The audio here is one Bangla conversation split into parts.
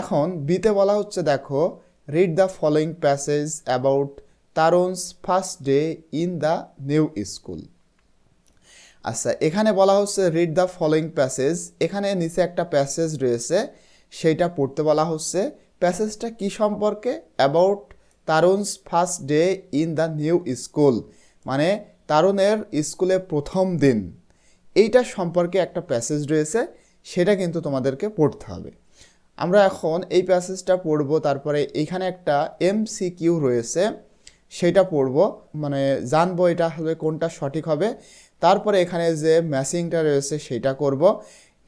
এখন বিতে বলা হচ্ছে, দেখো read the following passage about Tarun's first day in the new school আচ্ছা এখানে বলা হচ্ছে রিড দ্য ফলোয়িং প্যাসেজ এখানে নিচে একটা প্যাসেজ রয়েছে, সেইটা পড়তে বলা হচ্ছে প্যাসেজটা কি সম্পর্কে? About Tarun's first day in the new school মানে তারুণের স্কুলে প্রথম দিন। এইটা সম্পর্কে একটা প্যাসেজ রয়েছে, সেটা কিন্তু তোমাদেরকে পড়তে হবে। আমরা এখন এই প্যাসেজটা পড়ব, তারপরে এইখানে একটা এমসিকিউ রয়েছে, সেটা পড়ব মানে জানব এটা হবে কোনটা সঠিক হবে। তারপরে এখানে যে ম্যাচিংটা রয়েছে সেটা করব।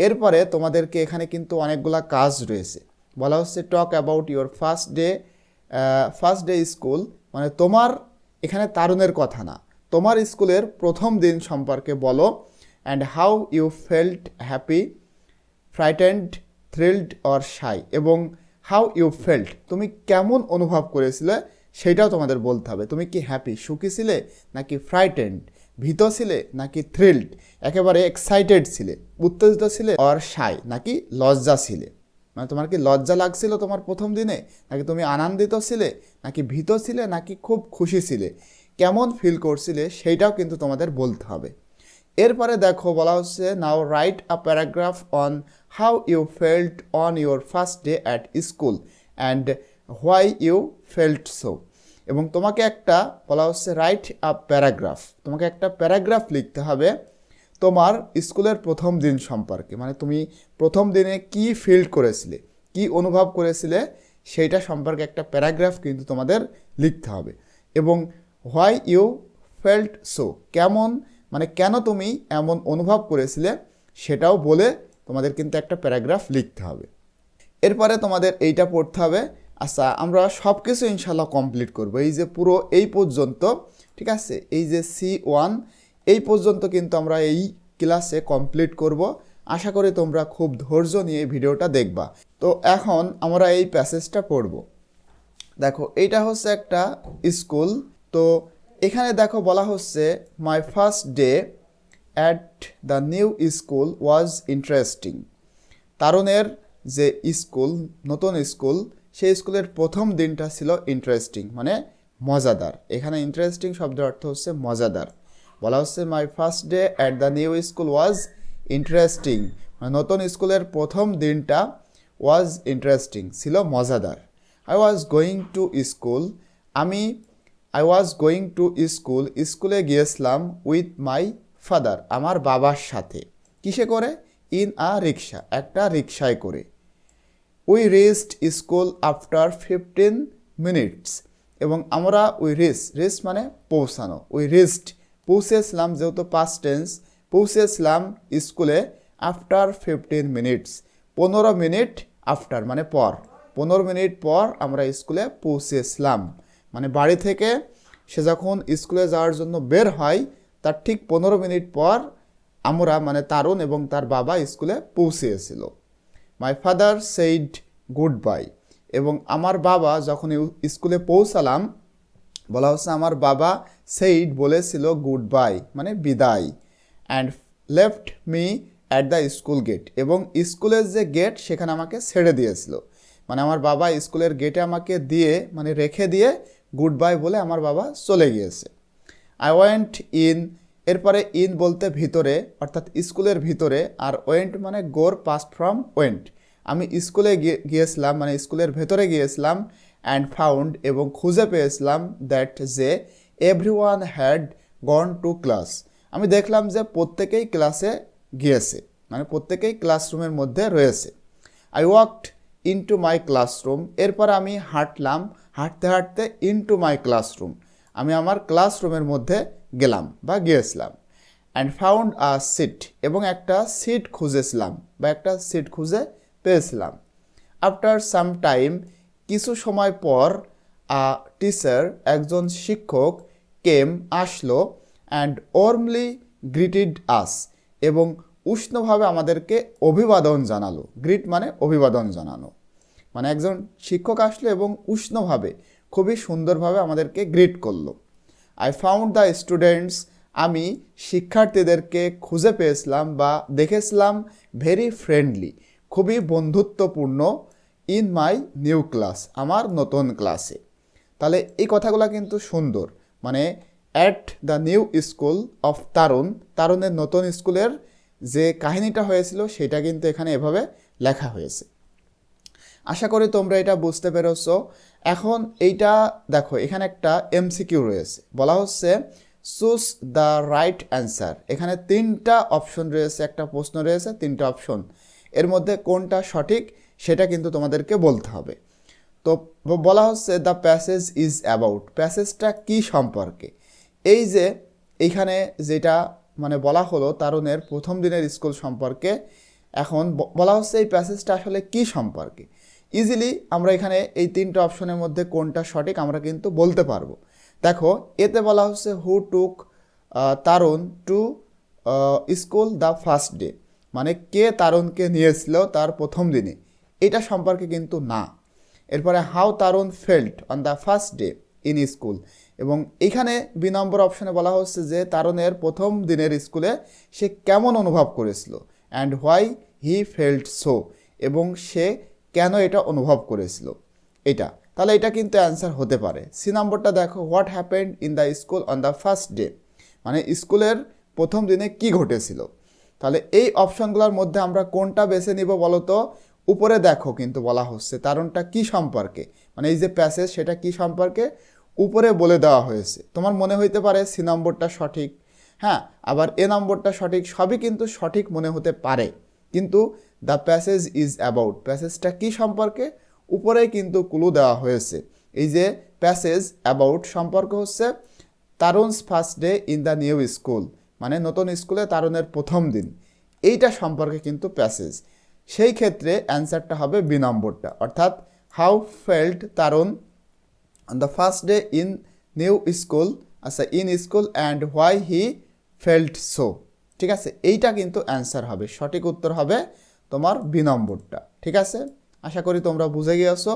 এরপরে তোমাদেরকে এখানে কিন্তু অনেকগুলা কাজ রয়েছে। বলা হচ্ছে talk about your first day first day school মানে তোমার এখানে তারুণের কথা না। তোমার স্কুলের প্রথম দিন সম্পর্কে বলো and how you felt happy frightened thrilled or shy এবং হাউ ইউ ফেল্ট তুমি কেমন অনুভব করেছিলে? সেটাও তোমাদের বলতে হবে। তুমি কি হ্যাপি সুখী ছিলে, নাকি ফ্রাইটেন্ড ভীত ছিলে, নাকি থ্রিল্ড একেবারে এক্সাইটেড ছিলে, উত্তেজিত ছিলে অর শাই নাকি লজ্জা ছিলে? মানে তোমার কি লজ্জা লাগছিল তোমার প্রথম দিনে? নাকি তুমি আনন্দিত ছিলে, নাকি ভীত ছিলে, নাকি খুব খুশি ছিলে? কেমন ফিল করছিলে? সেইটাও কিন্তু তোমাদের বলতে হবে। এরপরে দেখো বলা হচ্ছে now write a paragraph on how you felt on your first day at school and why you felt so এবং তোমাকে একটা বলা হচ্ছে রাইট আ প্যারাগ্রাফ তোমাকে একটা প্যারাগ্রাফ লিখতে হবে তোমার স্কুলের প্রথম দিন সম্পর্কে। মানে তুমি প্রথম দিনে কি ফিল করেছিলে, কি অনুভব করেছিলে, সেইটা সম্পর্কে একটা প্যারাগ্রাফ কিন্তু তোমাদের লিখতে হবে। এবং হোয়াই ইউ ফেল্ট সো কেমন মানে কেন তুমি এমন অনুভব করেছিলে সেটাও বলে তোমাদের কিন্তু একটা প্যারাগ্রাফ লিখতে হবে। এরপরে তোমাদের এইটা পড়তে হবে আচ্ছা আমরা সব কিছু ইনশাল্লাহ কমপ্লিট করব। এই যে পুরো এই পর্যন্ত, ঠিক আছে? এই যে সি ওয়ান, এই পর্যন্ত কিন্তু আমরা এই ক্লাসে কমপ্লিট করব। আশা করি তোমরা খুব ধৈর্য নিয়ে ভিডিওটা দেখবা। তো এখন আমরা এই প্যাসেজটা পড়ব। দেখো, এইটা হচ্ছে একটা স্কুল। তো এখানে দেখো বলা হচ্ছে my first day at the new school was interesting তারুণের যে স্কুল নতুন স্কুল সেই স্কুলের প্রথম দিনটা ছিল ইন্টারেস্টিং মানে মজাদার। এখানে ইন্টারেস্টিং শব্দের অর্থ হচ্ছে মজাদার। বলা হচ্ছে my first day at the new school was interesting মানে নতুন স্কুলের প্রথম দিনটা ওয়াজ ইন্টারেস্টিং ছিল মজাদার। I was going to school আমি I was going to school school গিয়েছিলাম উইথ মাই ফাদার আমার বাবার সাথে। কিসে করে? ইন আ রিক্সা একটা রিক্সায় করে। We reached school after fifteen minutes এবং আমরা উই রিস রিস মানে পৌঁছানো। উই রিস্ট পৌঁছেছিলাম যেহেতু পাস্ট টেন্স পৌঁছেছিলাম স্কুলে আফটার ফিফটিন মিনিটস পনেরো মিনিট আফটার মানে পর। পনেরো মিনিট পর আমরা স্কুলে পৌঁছেছিলাম। মানে বাড়ি থেকে সে যখন স্কুলে যাওয়ার জন্য বের হয়, তার ঠিক পনেরো মিনিট পর আমরা মানে তারুণ এবং তার বাবা স্কুলে পৌঁছেছিল। My father said goodbye এবং আমার বাবা যখন স্কুলে পৌঁছালাম, বলা হচ্ছে আমার বাবা সেইড বলেছিল গুড বাই মানে বিদায় and left me at the school gate এবং স্কুলের যে গেট সেখানে আমাকে ছেড়ে দিয়েছিল। মানে আমার বাবা স্কুলের গেটে আমাকে দিয়ে মানে রেখে দিয়ে গুড বাই বলে আমার বাবা চলে গিয়েছে। আই ওয়েন্ট ইন এরপরে ইন বলতে ভিতরে, অর্থাৎ স্কুলের ভিতরে, আর ওয়েন্ট মানে গোর পাস ফ্রম ওয়েন্ট আমি স্কুলে গিয়ে- গিয়েছিলাম মানে স্কুলের ভেতরে গিয়েছিলাম অ্যান্ড ফাউন্ড এবং খুঁজে পেয়েছিলাম দ্যাট যে everyone had gone to class আমি দেখলাম যে প্রত্যেকেই ক্লাসে গিয়েছে মানে প্রত্যেকেই ক্লাসরুমের মধ্যে রয়েছে। I walked into my classroom এরপর আমি হাঁটলাম হাঁটতে হাঁটতে ইনটু মাই ক্লাসরুম আমি আমার ক্লাসরুমের মধ্যে গেলাম বা গিয়েছিলাম অ্যান্ড ফাউন্ড আ সিট এবং একটা সিট খুঁজেছিলাম বা একটা সিট খুঁজে পেয়েছিলাম। আফটার সাম টাইম কিছু সময় পর আ টিচার একজন শিক্ষক কেম আসলো অ্যান্ড ওর্মলি গ্রিটেড আস এবং উষ্ণভাবে আমাদেরকে অভিবাদন জানালো। গ্রিট মানে অভিবাদন জানানো। মানে একজন শিক্ষক আসলো এবং উষ্ণভাবে, খুবই সুন্দরভাবে আমাদেরকে গ্রিট করল। আই ফাউন্ড দ্য স্টুডেন্টস আমি শিক্ষার্থীদেরকে খুঁজে পেয়েছিলাম বা দেখেছিলাম ভেরি ফ্রেন্ডলি খুবই বন্ধুত্বপূর্ণ ইন মাই নিউ ক্লাস আমার নতুন ক্লাসে তাহলে এই কথাগুলো কিন্তু সুন্দর মানে at the new school of Tarun তারুণের নতুন স্কুলের যে কাহিনীটা হয়েছিল, সেটা কিন্তু এখানে এভাবে লেখা হয়েছে। আশা করি তোমরা এটা বুঝতে পেরেছ। এখন এইটা দেখো, এখানে একটা এমসিকিউ রয়েছে। বলা হচ্ছে চুজ দ্য রাইট অ্যান্সার এখানে তিনটা অপশন রয়েছে, একটা প্রশ্ন রয়েছে, তিনটা অপশন এর মধ্যে কোনটা সঠিক সেটা কিন্তু তোমাদেরকে বলতে হবে। তো বলা হচ্ছে দ্য প্যাসেজ ইজ অ্যাবাউট প্যাসেজটা কি সম্পর্কে? এই যে এইখানে যেটা মানে বলা হলো, তারুণের প্রথম দিনের স্কুল সম্পর্কে, এখন বলা হচ্ছে এই প্যাসেজটা আসলে কি সম্পর্কে? ইজিলি আমরা এখানে এই তিনটা অপশনের মধ্যে কোনটা সঠিক আমরা কিন্তু বলতে পারব। দেখো, এতে বলা হচ্ছে who took Tarun to school the first day মানে কে তারুণকে নিয়েছিল তার প্রথম দিনে। এটা সম্পর্কে কিন্তু না। এরপরে how Tarun felt on the first day in school এবং এখানে বি নম্বর অপশনে বলা হচ্ছে যে তারুণের প্রথম দিনের স্কুলে সে কেমন অনুভব করেছিল। And why he felt so এবং সে কেন এটা অনুভব করেছিল? এটা। তাহলে এটা কিন্তু অ্যান্সার হতে পারে। সি নম্বরটা দেখো, what happened in the school on the first day? মানে স্কুলের প্রথম দিনে কি ঘটেছিল? তাহলে এই অপশনগুলোর মধ্যে আমরা কোনটা বেছে নিব বলো তো উপরে দেখো কিন্তু বলা হচ্ছে কারণটা কি সম্পর্কে? মানে এই যে প্যাসেজ, সেটা কি সম্পর্কে? উপরে বলে দেওয়া হয়েছে। তোমার মনে হইতে পারে সি নম্বরটা সঠিক। হ্যাঁ আবার এ নম্বরটা সঠিক, সবই কিন্তু সঠিক মনে হতে পারে। কিন্তু দ্য প্যাসেজ ইজ অ্যাবাউট প্যাসেজটা কি সম্পর্কে? উপরেই কিন্তু ক্লু দেওয়া হয়েছে। এই যে প্যাসেজ অ্যাবাউট সম্পর্ক হচ্ছে Tarun's first day in the new school মানে নতুন স্কুলে তারুণের প্রথম দিন। এইটা সম্পর্কে কিন্তু প্যাসেজ সেই ক্ষেত্রে অ্যান্সারটা হবে বি নম্বরটা। অর্থাৎ how felt Tarun on the first day in new school আচ্ছা in school and why he felt so ঠিক আছে? এইটা কিন্তু অ্যান্সার হবে। সঠিক উত্তর হবে তোমার বি নম্বরটা ঠিক আছে? আশা করি তোমরা বুঝে গিয়েছো।